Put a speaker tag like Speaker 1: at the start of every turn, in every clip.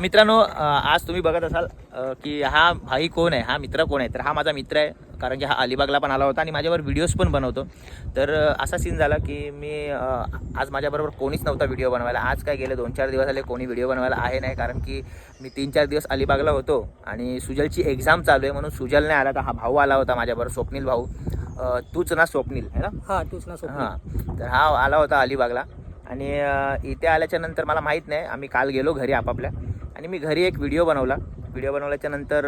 Speaker 1: मित्रांनो आज तुम्ही बघत असाल की हा भाई कोण आहे? हा मित्र कोण आहे? तर हा माझा मित्र आहे कारण की हा अलिबागला पण आला होता आणि माझ्यावर व्हिडिओज पण बनवतो. तर असा सीन झाला की मी आज माझ्याबरोबर कोणीच नव्हता व्हिडिओ बनवायला. आज काय गेले दोन चार दिवस झाले कोणी व्हिडिओ बनवायला आहे नाही कारण की मी तीन चार दिवस अलिबागला होतो आणि सुजलची एक्झाम चालू आहे म्हणून सुजल नाही आला तर हा भाऊ आला होता माझ्याबरोबर स्वप्नील भाऊ. तूच ना स्वप्नील है ना?
Speaker 2: हा तूच ना स्वप्नील.
Speaker 1: हां तर हा आला होता अलिबागला. आणि इथे आल्याच्यानंतर मला माहीत नाही. आम्ही काल गेलो घरी आपापल्या. आणि मी घरी एक व्हिडिओ बनवला. व्हिडिओ बनवल्याच्यानंतर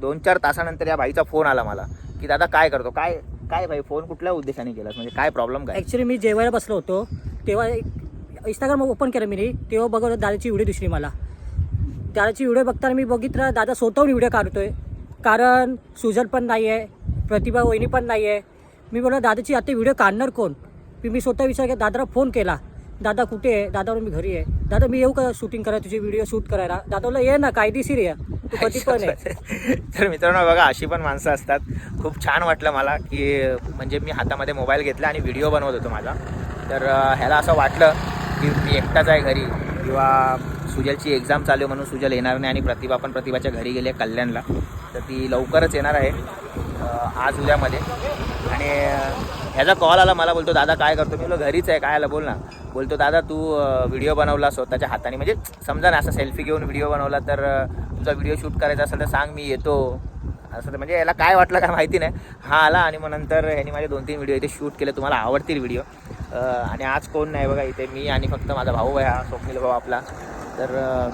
Speaker 1: दोन चार तासानंतर या भाईचा फोन आला मला की दादा काय करतो? काय काय भाई फोन कुठल्या उद्देशाने केलास? म्हणजे काय प्रॉब्लेम काय?
Speaker 2: ॲक्च्युली मी जेवायला बसलो होतो. तेव्हा एक इंस्टाग्राम ओपन केलं मी तेव्हा बघत दादाची व्हिडिओ दिसली मला. दादाची व्हिडिओ बघताना मी बघितलं दादा स्वतःहून व्हिडिओ काढतोय. कारण सुजल पण नाही आहे प्रतिभा वहिनी पण नाही आहे मी बोललो दादाची आता व्हिडिओ काढणार कोण? मी मी स्वतः विचार केला दादाला फोन केला. दादा कुठे आहे? दादावर मी घरी आहे. दादा मी येऊ का शूटिंग करायला? तुझी व्हिडिओ शूट करायला? दादा ये ना कायदेशीर या तू कधी पण आहे.
Speaker 1: तर मित्रांनो बघा अशी पण माणसं असतात. खूप छान वाटलं मला की म्हणजे मी हातामध्ये मोबाईल घेतला आणि व्हिडिओ बनवत होतो माझा. तर ह्याला असं वाटलं की मी एकटाच आहे घरी किंवा सुजलची एक्झाम चालू आहे म्हणून सुजल येणार नाही आणि प्रतिभा पण प्रतिभाच्या घरी गेली आहे कल्याणला. तर ती लवकरच येणार आहे. आज उद्यामध्ये. आणि ह्याचा कॉल आला मला बोलतो दादा काय करतो? मी बोलो घरीच आहे. काय आला? बोल ना. बोलतो दादा तू व्हिडिओ बनवला स्वतःच्या हाताने. म्हणजे समजा ना असा सेल्फी घेऊन व्हिडिओ बनवला तर तुझा व्हिडिओ शूट करायचा असेल तर सांग मी येतो. असं तर म्हणजे याला काय वाटलं काय माहिती नाही. हा आला आणि मग नंतर ह्याने माझे दोन तीन व्हिडिओ इथे शूट केले. तुम्हाला आवडतील व्हिडिओ आणि आज कोण नाही बघा इथे. मी आणि फक्त माझा भाऊ आहे हा स्वप्नील भाऊ आपला. तर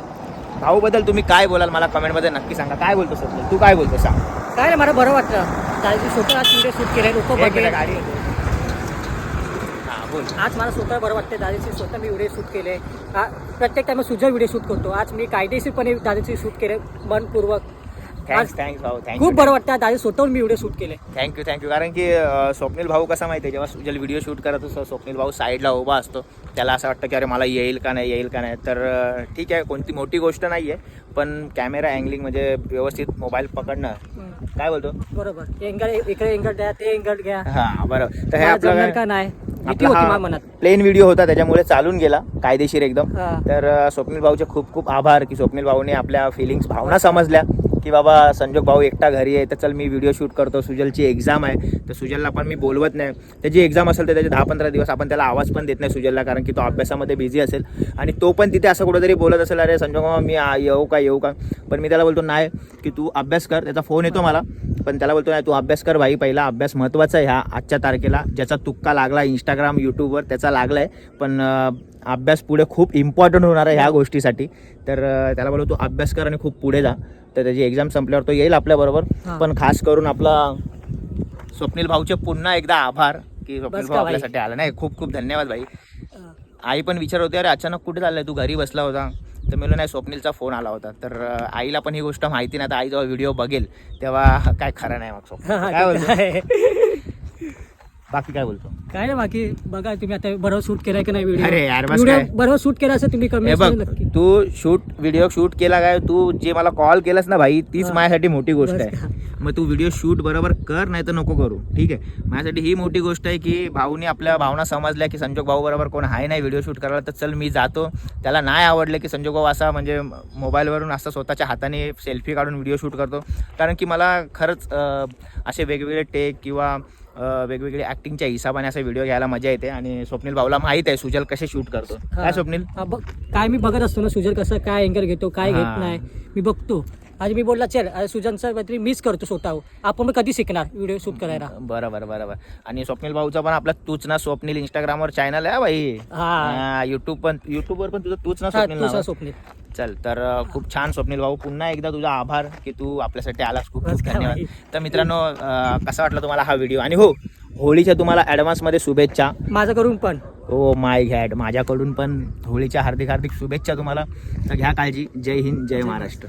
Speaker 1: भाऊबद्दल तुम्ही काय बोलाल? मला कमेंटमध्ये नक्की सांगा. काय बोलतो स्वप्नील? तू काय बोलतो सांग.
Speaker 2: काय नाही मला बरं वाटलं. दादाची स्वतः आज व्हिडिओ शूट केले लोक बघेल.
Speaker 1: गाडी. हां
Speaker 2: आज मला स्वतः बरं वाटते दादाचे स्वतः मी व्हिडिओ शूट केले प्रत्येक टाइम सुद्धा व्हिडिओ शूट करतो. आज मी कायदेशीरपणे दादाचे शूट केले मनपूर्वक.
Speaker 1: थँक्स थँक्स भाऊ. थँक्यू
Speaker 2: खूप बरं वाटतं दादा स्वतःहून मी व्हिडिओ शूट केले.
Speaker 1: थँक्यू थँक्यू कारण की अ, स्वप्नील भाऊ कसा माहिती आहे जेव्हा सुजल व्हिडिओ शूट करत असतो स्वप्नील भाऊ साईडला उभा असतो त्याला असं वाटतं की अरे मला येईल का नाही येईल का नाही. तर अ, ठीक आहे कोणती मोठी गोष्ट नाही आहे पण कॅमेरा अँगलिंग म्हणजे व्यवस्थित मोबाईल पकडणं. काय बोलतो?
Speaker 2: बरोबर. एंगल इकडे एंगल द्या ते एंगल घ्या.
Speaker 1: हां बरं. तर हे
Speaker 2: मला
Speaker 1: आपलं
Speaker 2: जमणार
Speaker 1: काय?
Speaker 2: का नाही? भीती होती माझ्या मनात.
Speaker 1: प्लेन व्हिडिओ होता त्याच्यामुळे चालून गेला कायदेशीर एकदम.
Speaker 2: हा.
Speaker 1: तर अ, स्वप्नील भाऊचे खूप खूप आभार की स्वप्नील भाऊने आपल्या फिलिंग्स भावना समजल्या. की बाबा संजोग भाऊ एकटा घरी आहे तर चल मी व्हिडिओ शूट करतो. सुजलची एक्झाम आहे तर सुजलला पण मी बोलवत नाही. त्याची एक्झाम असेल तर त्याचे दहा पंधरा दिवस आपण त्याला आवाज पण देत नाही सुजलला कारण की तो अभ्यासामध्ये बिझी असेल. आणि तो पण तिथे असं कुठेतरी बोलत असेल अरे संजोग भाऊ मी येऊ का येऊ का? पण मी त्याला बोलतो नाही की तू अभ्यास कर. त्याचा फोन येतो मला. पण त्याला बोलतो नाही तू अभ्यास कर भाई पहिला अभ्यास महत्त्वाचा आहे ह्या आजच्या तारखेला. ज्याचा तुक्का लागला इंस्टाग्राम यूट्यूबवर त्याचा लागला आहे पण अभ्यास पुढे खूप इम्पॉर्टंट होणार आहे ह्या गोष्टीसाठी. तर त्याला बोलतो तू अभ्यास कर आणि खूप पुढे जा. तर त्याची एक्झाम संपल्यावर तो येईल आपल्याबरोबर
Speaker 2: हा.
Speaker 1: पण खास करून आपला स्वप्नील भाऊचे पुन्हा एकदा आभार की स्वप्नील भाऊ? आपल्यासाठी आला. नाही खूप खूप धन्यवाद भाई. आई पण विचार होते अरे अचानक कुठे चाललाय तू? घरी बसला होता. तर मी नाही स्वप्नीलचा फोन आला होता. तर आईला पण ही गोष्ट माहिती नाही. आता आई जेव्हा व्हिडिओ बघेल तेव्हा काय खरं नाही मग बोलतो?
Speaker 2: काय
Speaker 1: बाकी काय बोलतो?
Speaker 2: काय नाही बाकी बघा तुम्ही आता बरोबर शूट केलाय की नाही
Speaker 1: अरे यार, बस
Speaker 2: व्हिडिओ
Speaker 1: काय?
Speaker 2: बरोबर शूट केला असं तुम्ही
Speaker 1: हे
Speaker 2: कमी
Speaker 1: बघ
Speaker 2: नक्की.
Speaker 1: तू शूट व्हिडिओ शूट केला काय? तू जे मला कॉल केलास ना भाई तीच
Speaker 2: हा.
Speaker 1: माझ्यासाठी मोठी गोष्ट
Speaker 2: बस
Speaker 1: आहे. मग तू व्हिडिओ शूट बरोबर कर नाही तर नको करू. ठीक आहे? माझ्यासाठी ही मोठी गोष्ट आहे की भाऊनी आपल्या भावना समजल्या की संजोग भाऊ बरोबर कोण आहे नाही व्हिडिओ शूट करायला तर चल मी जातो. त्याला नाही आवडलं की संजोग भाऊ असा म्हणजे मोबाईलवरून असं स्वतःच्या हाताने सेल्फी काढून व्हिडिओ शूट करतो. कारण की मला खरंच अं, असे वेगवेगळे टेक किंवा वेगवेगळे ॲक्टिंगच्या हिसाबाने असे व्हिडिओ घ्यायला मजा येते आणि स्वप्नील भाऊला माहीत आहे सुजल कसे शूट करतो. काय स्वप्नील?
Speaker 2: बघ काय मी बघत असतो ना सुजल कसं काय अँगल घेतो काय. घेत नाही मी बघतो. आज मी बोलला चल सुजनचा काहीतरी मिस करतो स्वतः आपण मग कधी शिकणार व्हिडिओ शूट करायला?
Speaker 1: बरोबर बरोबर. आणि स्वप्नील भाऊचा पण आपला तूच ना स्वप्नील इंस्टाग्रामवर चॅनल आहे भाई.
Speaker 2: हा.
Speaker 1: युट्यूब पण युट्यूबवर पण तुझं तूच ना स्वप्नील.
Speaker 2: स्वप्नील.
Speaker 1: चल तर खूप छान स्वप्नील भाऊ पुन्हा एकदा तुझा आभार की तू आपल्यासाठी आलास. खूप खूप धन्यवाद. तर मित्रांनो कसा वाटला तुम्हाला हा व्हिडिओ? आणि हो होळीच्या तुम्हाला ॲडव्हान्समध्ये शुभेच्छा.
Speaker 2: माझं करून पण.
Speaker 1: ओ माय घॅड माझ्याकडून पण होळीच्या हार्दिक हार्दिक शुभेच्छा तुम्हाला. तर घ्या काळजी. जय हिंद जय महाराष्ट्र.